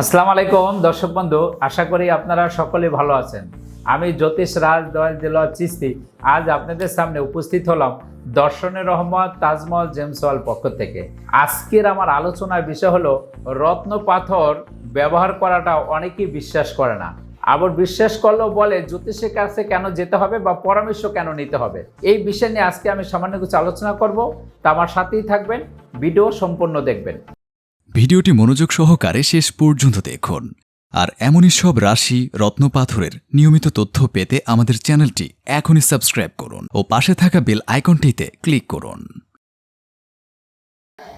আসসালামু আলাইকুম, দর্শক বন্ধু, আশা করি আপনারা সকলে ভালো আছেন। আমি জ্যোতিষ রাজ দয়াল দিলা চিস্তি, আজ আপনাদের সামনে উপস্থিত হলাম দর্শনের রহমত তাজমহল জেমসওয়াল পক্ষ থেকে। আজকের আমার আলোচনার বিষয় হলো, রত্ন পাথর ব্যবহার করাটা অনেকেই বিশ্বাস করে না। আবার বিশ্বাস করলেও বলে, জ্যোতিষের কাছে কেন যেতে হবে বা পরামর্শ কেন নিতে হবে? এই বিষয় নিয়ে আজকে আমি সামান্য কিছু আলোচনা করব। তা আমার সাথেই থাকবেন, ভিডিও সম্পূর্ণ দেখবেন। ভিডিওটি মনোযোগ সহকারে শেষ পর্যন্ত দেখুন। আর এমনই সব রাশি রত্নপাথরের নিয়মিত তথ্য পেতে আমাদের চ্যানেলটি এখনই সাবস্ক্রাইব করুন ও পাশে থাকা বেল আইকনটিতে ক্লিক করুন।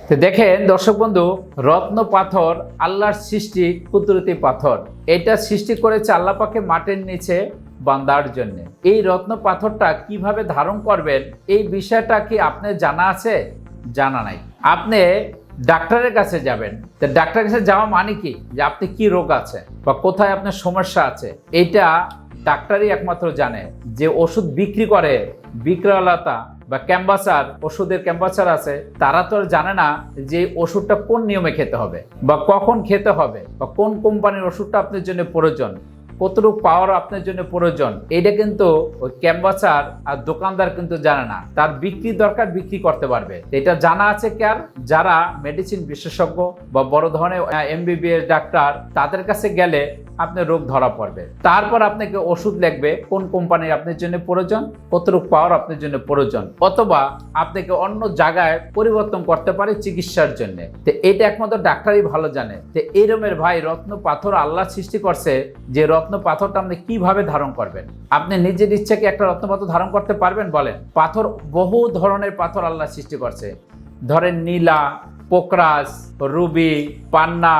তো দেখেন দর্শক বন্ধু, রত্ন পাথর, আল্লাহর সৃষ্টি, কুদরতি পাথর। এটা সৃষ্টি করেছে আল্লাহ পাকে মাটির নিচে বান্দার জন্য। এই রত্ন পাথরটা কীভাবে ধারণ করবেন, এই বিষয়টা কি আপনার জানা আছে? জানা নাই। আপনি ডাক্তারের কাছে যাবেন। তো ডাক্তারের কাছে যাওয়া মানে কি? যে আপনি কি রোগ আছে বা কোথায় আপনার সমস্যা আছে? এইটা ডাক্তারই একমাত্র জানে যে ওষুধ বিক্রি করে বিক্রয়লতা বা ক্যাম্বাসার, ওষুধের ক্যাম্বাসার আছে, তারা তো জানে না যে ওষুধটা কোন নিয়মে খেতে হবে বা কখন খেতে হবে বা কোন কোম্পানির ওষুধটা আপনার জন্য প্রয়োজন। কতটুকু পাওয়ার আপনার জন্য প্রয়োজন, এটা কিন্তু ওই ক্যাম্বাসার আর দোকানদার কিন্তু জানে না। তার বিক্রি দরকার, বিক্রি করতে পারবে। এটা জানা আছে কার যারা মেডিসিন বিশেষজ্ঞ বা বড় ধরনের এমবিবিএস ডাক্তার তাদের কাছে গেলে আপনার রোগ ধরা পড়বে। তারপর আপনাকে ওষুধ লিখবে কোন কোম্পানির আপনার জন্য প্রয়োজন, কতটুকু পাওয়ার আপনার জন্য প্রয়োজন, অথবা আপনাকে অন্য জায়গায় পরিবর্তন করতে পারে চিকিৎসার জন্য। তো এটা একমাত্র ডাক্তারই ভালো জানে। তো এইরমের ভাই রত্ন পাথর আল্লাহ সৃষ্টি করছে, যে রত্ন পাথরটা আপনি কীভাবে ধারণ করবেন? আপনি নিজের ইচ্ছাকে একটা রত্ন পাথর ধারণ করতে পারবেন বলেন? পাথর বহু ধরনের পাথর আল্লাহ সৃষ্টি করছে। ধরেন নীলা পোকরাস রুবি, পান্না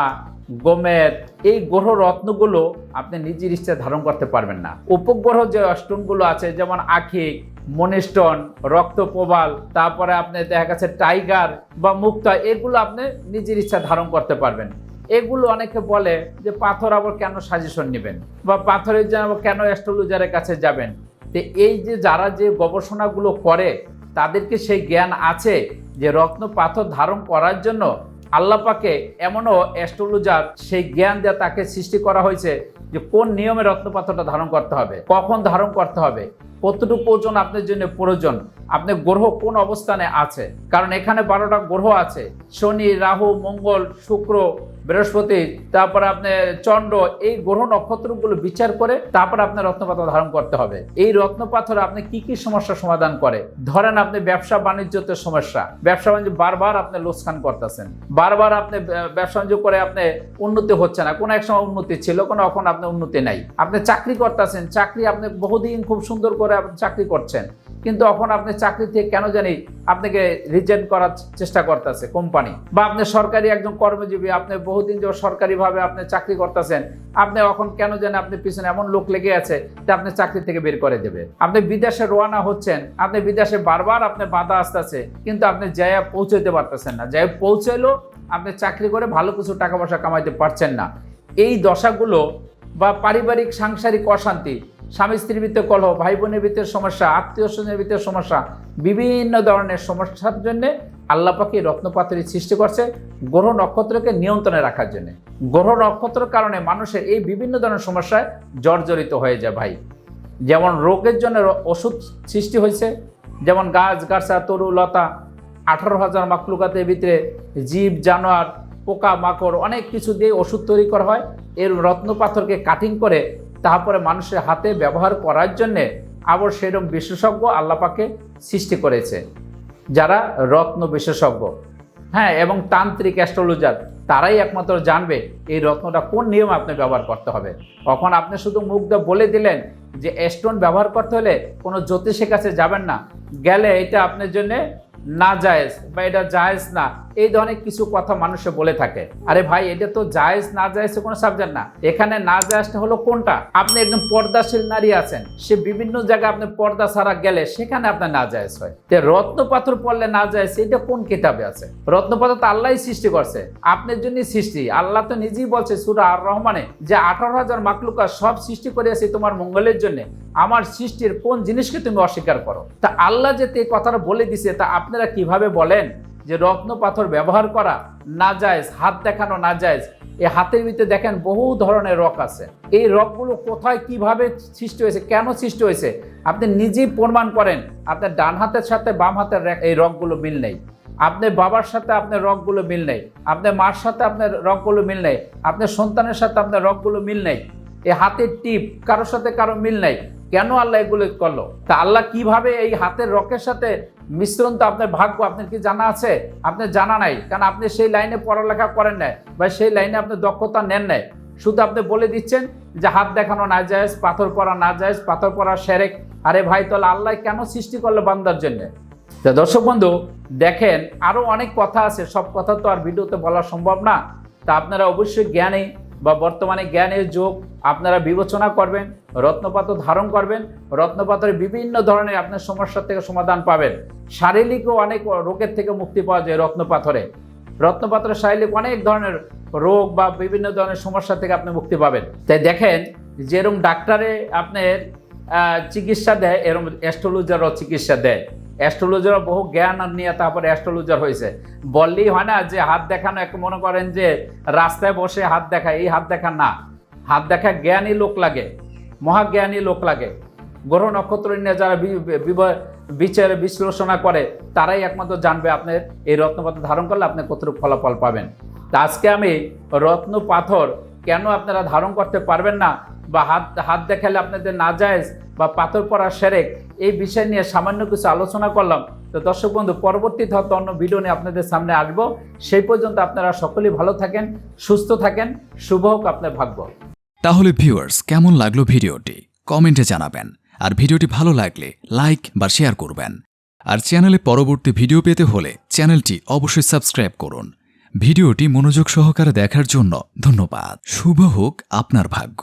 গোমেদ এই গ্রহ রত্নগুলো আপনি নিজের ইচ্ছা ধারণ করতে পারবেন না। উপগ্রহ যে স্টোনগুলো আছে, যেমন আখিক মনিস্টন রক্ত প্রবাল তারপরে আপনি দেখা গেছে টাইগার বা মুক্তা, এগুলো আপনি নিজের ইচ্ছা ধারণ করতে পারবেন। এগুলো অনেকে বলে যে পাথর আবার কেন সাজেশন নেবেন? বা পাথরের জন্য আবার কেন অ্যাস্ট্রোলজারের কাছে যাবেন? তো এই যে যারা যে গবেষণাগুলো করে তাদেরকে সেই জ্ঞান আছে যে রত্ন পাথর ধারণ করার জন্য আল্লাপাকে এমনও অ্যাস্ট্রোলজার সেই জ্ঞান দিয়ে তাকে সৃষ্টি করা হয়েছে যে কোন নিয়মে রত্নপাত্রটা ধারণ করতে হবে, কখন ধারণ করতে হবে, কতটুকু ওজন আপনার জন্য প্রয়োজন, আপনার গ্রহ কোন অবস্থানে আছে, কারণ এখানে বারোটা গ্রহ আছে, শনি, রাহু, মঙ্গল, শুক্র বৃহস্পতি, তারপরে আপনার চন্দ্র, এই গ্রহ নক্ষত্রগুলো বিচার করে তারপর আপনার রত্নপাথর ধারণ করতে হবে। এই রত্নপাথর আপনি কি কি সমস্যা সমাধান করে? ধরেন আপনি ব্যবসা বাণিজ্যতে সমস্যা। ব্যবসা বাণিজ্য বারবার আপনি লোকসান করতেছেন। বারবার আপনি ব্যবসা বাণিজ্য করে আপনি উন্নতি হচ্ছে না। কোনো এক সময় উন্নতি ছিল, কোনো এখন আপনার উন্নতি নাই। আপনি চাকরি করতেছেন, চাকরি আপনি বহুদিন খুব সুন্দর করে আপনি চাকরি করছেন। কিন্তু এখন আপনি চাকরি থেকে কেন জানি আপনাকে রিজেন্ট করার চেষ্টা করতেছে কোম্পানি বা আপনি সরকারি একজন কর্মজীবী, আপনি বহুদিন যে সরকারিভাবে আপনি চাকরি করতেছেন, আপনি এখন কেন জানি আপনি পিছনে এমন লোক লেগে আছে যে আপনি চাকরি থেকে বের করে দেবে। আপনি বিদেশে রোয়ানা হচ্ছেন, আপনি বিদেশে বারবার আপনি বাধা আসতেছে, কিন্তু আপনি জায়গা পৌঁছাইতে পারতেছেন না। জায়গা পৌঁছাইলো, আপনি চাকরি করে ভালো কিছু টাকা পয়সা কামাইতে পারছেন না। এই দশাগুলো বা পারিবারিক, সাংসারিক অশান্তি স্বামী স্ত্রীর ভিতরে কলহ ভাই বোনের ভিতরে সমস্যা, আত্মীয় স্বজনের ভিতরে সমস্যা, বিভিন্ন ধরনের সমস্যার জন্য আল্লাহ পাখি রত্নপাথরী সৃষ্টি করছে গ্রহ নক্ষত্রকে নিয়ন্ত্রণে রাখার জন্য। গ্রহ নক্ষত্রের কারণে মানুষের এই বিভিন্ন ধরনের সমস্যায় জর্জরিত হয়ে যায় ভাই। যেমন রোগের জন্য ওষুধ সৃষ্টি হয়েছে, যেমন গাছ, গাছা, তরু, লতা, আঠারো হাজার মাকলুকাতের ভিতরে জীব, জানোয়ার, পোকা, মাকড় অনেক কিছু দিয়ে ওষুধ তৈরি করা হয়। এর রত্ন পাথরকে কাটিং করে তারপরে মানুষের হাতে ব্যবহার করার জন্যে আবার সেরকম বিশেষজ্ঞ আল্লাপাকে সৃষ্টি করেছে, যারা রত্ন বিশেষজ্ঞ। হ্যাঁ এবং তান্ত্রিক অ্যাস্ট্রোলজার, তারাই একমাত্র জানবে এই রত্নটা কোন নিয়ম আপনি ব্যবহার করতে হবে। তখন আপনি শুধু দিয়ে বলে দিলেন যে স্টোন ব্যবহার করতে হলে কোনো জ্যোতিষের কাছে যাবেন না, গেলে এটা আপনার জন্যে না জায়েজ বা এটা জায়েজ না, এই ধরনের কিছু কথা মানুষে বলে থাকে। আরে ভাই, এটা তো জায়েজ, না জায়েজ কোনো সাবজেক্ট না। এখানে না জায়েজটা হলো কোনটা? আপনি একদম পর্দাশীল নারী আছেন, সে বিভিন্ন জায়গায় আপনি পর্দা ছাড়া গেলে সেখানে আপনার না জায়েজ হয়। তে রত্ন পাথর পড়লে না জায়েজ, এটা কোন কিতাবে আছে? রত্ন পাথর তো আল্লাহই সৃষ্টি করছে। আপনার জন্যই সৃষ্টি, আল্লাহ তো নিজেই বলছে সুরা আর রহমানে যে আঠারো হাজার মাকলুকা সব সৃষ্টি করিয়াছি তোমার মঙ্গলের জন্য, আমার সৃষ্টির কোন জিনিসকে তুমি অস্বীকার করো? তা আল্লাহ যে এই কথাটা বলে দিছে, তা আপনারা কীভাবে বলেন যে রত্ন পাথর ব্যবহার করা না যায় হাত দেখানো না যায় এই হাতের ভিতরে দেখেন বহু ধরনের রক আছে। এই রকগুলো কোথায় কীভাবে সৃষ্টি হয়েছে, কেন সৃষ্টি হয়েছে? আপনি নিজেই প্রমাণ করেন, আপনার ডান হাতের সাথে বাম হাতের এই রকগুলো মিল নেই। আপনার বাবার সাথে আপনার রকগুলো মিল নেই, আপনার মার সাথে আপনার রকগুলো মিল নেই, আপনার সন্তানের সাথে আপনার রকগুলো মিল নেই, এই হাতের টিপ কারোর সাথে কারও মিল নেই। কেন আল্লাহ এগুলো করল? তা আল্লাহ কীভাবে এই হাতের রকের সাথে মিশ্রণ তো আপনার ভাগ্য আপনার কি জানা আছে? আপনার জানা নাই। কারণ আপনি সেই লাইনে পড়ালেখা করেন নাই বা সেই লাইনে আপনি দক্ষতা নেন নাই। শুধু আপনি বলে দিচ্ছেন যে হাত দেখানো না যায় পাথর পরা না যায় পাথর পরা সেরেক। আরে ভাই, তাহলে আল্লাহ কেন সৃষ্টি করল বান্দার জন্য? তা দর্শক বন্ধু, দেখেন আরও অনেক কথা আছে। সব কথা তো আর ভিডিওতে বলা সম্ভব না। তা আপনারা অবশ্যই জ্ঞানী বা বর্তমানে জ্ঞানের যুগ আপনারা বিবেচনা করবেন রত্নপাথর ধারণ করবেন রত্নপাথরের বিভিন্ন ধরনের আপনার সমস্যা থেকে সমাধান পাবেন। শারীরিকও অনেক রোগের থেকে মুক্তি পাওয়া যায় রত্নপাথরে। রত্নপাথরের শারীরিক অনেক ধরনের রোগ বা বিভিন্ন ধরনের সমস্যা থেকে আপনি মুক্তি পাবেন। তাই দেখেন, যেরকম ডাক্তারে আপনার চিকিৎসা দেয়, এরকম অ্যাস্ট্রোলজারও চিকিৎসা দেয়। অ্যাস্ট্রোলজারও বহু জ্ঞান আর নিয়ে তারপরে অ্যাস্ট্রোলজার হয়েছে। বললেই হয় না যে হাত দেখানো এক মনে করেন যে রাস্তায় বসে হাত দেখায় এই হাত দেখা না। হাত দেখা জ্ঞানী লোক লাগে, মহাজ্ঞানী লোক লাগে। গ্রহ নক্ষত্র নিয়ে যারা বিচার, বিশ্লেষণা করে, তারাই একমাত্র জানবে আপনি এই রত্নপাথর ধারণ করলে আপনি কতটুকু ফলাফল পাবেন। তা আজকে আমি রত্ন পাথর কেন আপনারা ধারণ করতে পারবেন না বা হাত হাত দেখালে আপনাদের না যায় বা পাথর পরা সেরেক, এই বিষয় নিয়ে সামান্য কিছু আলোচনা করলাম। তো দর্শক বন্ধু, পরবর্তী হয়তো অন্য ভিডিও নিয়ে আপনাদের সামনে আসব। সেই পর্যন্ত আপনারা সকলেই ভালো থাকেন, সুস্থ থাকেন, শুভ হোক আপনার ভাগ্য। তাহলে ভিউয়ার্স কেমন লাগল ভিডিওটি? কমেন্টে জানাবেন। আর ভিডিওটি ভালো লাগলে লাইক বা শেয়ার করবেন। আর চ্যানেলে পরবর্তী ভিডিও পেতে হলে চ্যানেলটি অবশ্যই সাবস্ক্রাইব করুন। ভিডিওটি মনোযোগ সহকারে দেখার জন্য ধন্যবাদ। শুভ হোক আপনার ভাগ্য।